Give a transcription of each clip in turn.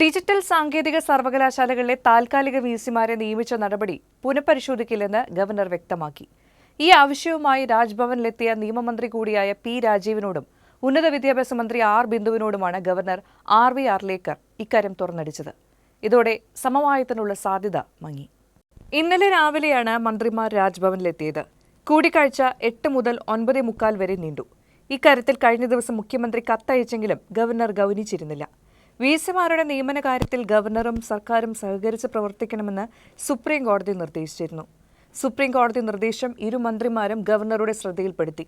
Digital സാങ്കേതിക സർവകലാശാലകളിലെ താൽക്കാലിക V സിമാരെ നിയമിച്ച നടപടി പുനഃപരിശോധിക്കില്ലെന്ന് ഗവർണർ വ്യക്തമാക്കി. ഈ ആവശ്യവുമായി രാജ്ഭവനിലെത്തിയ നിയമമന്ത്രി കൂടിയായ പി രാജീവിനോടും ഉന്നത വിദ്യാഭ്യാസ മന്ത്രി ആർ ബിന്ദുവിനോടുമാണ് ഗവർണർ ആർ വി ആർലേക്കർ ഇക്കാര്യം തുറന്നടിച്ചത്. ഇതോടെ സമവായത്തിനുള്ള സാധ്യത മങ്ങി. ഇന്നലെ രാവിലെയാണ് മന്ത്രിമാർ രാജ്ഭവനിലെത്തിയത്. കൂടിക്കാഴ്ച എട്ട് മുതൽ ഒൻപതേ മുക്കാൽ വരെ നീണ്ടു. ഇക്കാര്യത്തിൽ കഴിഞ്ഞ ദിവസം മുഖ്യമന്ത്രി കത്തയച്ചെങ്കിലും ഗവർണർ ഗൗനിച്ചിരുന്നില്ല. വി സിമാരുടെ നിയമന കാര്യത്തിൽ ഗവർണറും സർക്കാരും സഹകരിച്ച് പ്രവർത്തിക്കണമെന്ന് സുപ്രീം കോടതി നിർദ്ദേശിച്ചിരുന്നു. സുപ്രീം കോടതി നിർദ്ദേശം ഇരു മന്ത്രിമാരും ഗവർണറുടെ ശ്രദ്ധയിൽപ്പെടുത്തി.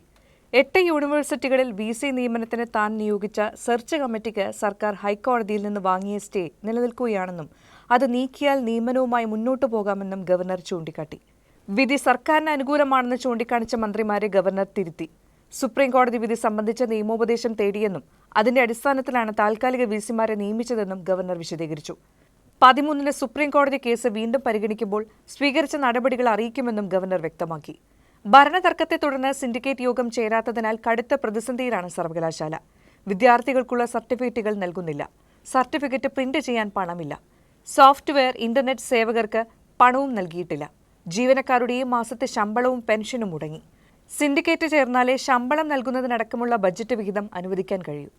എട്ട് യൂണിവേഴ്സിറ്റികളിൽ വി സി നിയമനത്തിന് താൻ നിയോഗിച്ച സെർച്ച് കമ്മിറ്റിക്ക് സർക്കാർ ഹൈക്കോടതിയിൽ നിന്ന് വാങ്ങിയ സ്റ്റേ നിലനിൽക്കുകയാണെന്നും അത് നീക്കിയാൽ നിയമനവുമായി മുന്നോട്ടു പോകാമെന്നും ഗവർണർ ചൂണ്ടിക്കാട്ടി. വിധി സർക്കാരിന് അനുകൂലമാണെന്ന് ചൂണ്ടിക്കാണിച്ച മന്ത്രിമാരെ ഗവർണർ തിരുത്തി. സുപ്രീം കോടതി വിധി സംബന്ധിച്ച നിയമോപദേശം തേടിയെന്നും അതിന്റെ അടിസ്ഥാനത്തിലാണ് താൽക്കാലിക വി സിമാരെ നിയമിച്ചതെന്നും ഗവർണർ വിശദീകരിച്ചു. പതിമൂന്നിന് സുപ്രീംകോടതി കേസ് വീണ്ടും പരിഗണിക്കുമ്പോൾ സ്വീകരിച്ച നടപടികൾ അറിയിക്കുമെന്നും ഗവർണർ വ്യക്തമാക്കി. ഭരണതർക്കത്തെ തുടർന്ന് സിൻഡിക്കേറ്റ് യോഗം ചേരാത്തതിനാൽ കടുത്ത പ്രതിസന്ധിയിലാണ് സർവകലാശാല. വിദ്യാർത്ഥികൾക്കുള്ള സർട്ടിഫിക്കറ്റുകൾ നൽകുന്നില്ല. സർട്ടിഫിക്കറ്റ് പ്രിന്റ് ചെയ്യാൻ പണമില്ല. സോഫ്റ്റ്വെയർ ഇന്റർനെറ്റ് സേവകർക്ക് പണവും നൽകിയിട്ടില്ല. ജീവനക്കാരുടെയും മാസത്തെ ശമ്പളവും പെൻഷനും മുടങ്ങി. സിൻഡിക്കേറ്റ് ചേർന്നാലേ ശമ്പളം നൽകുന്നതിനടക്കമുള്ള ബജറ്റ് വിഹിതം അനുവദിക്കാൻ കഴിയൂ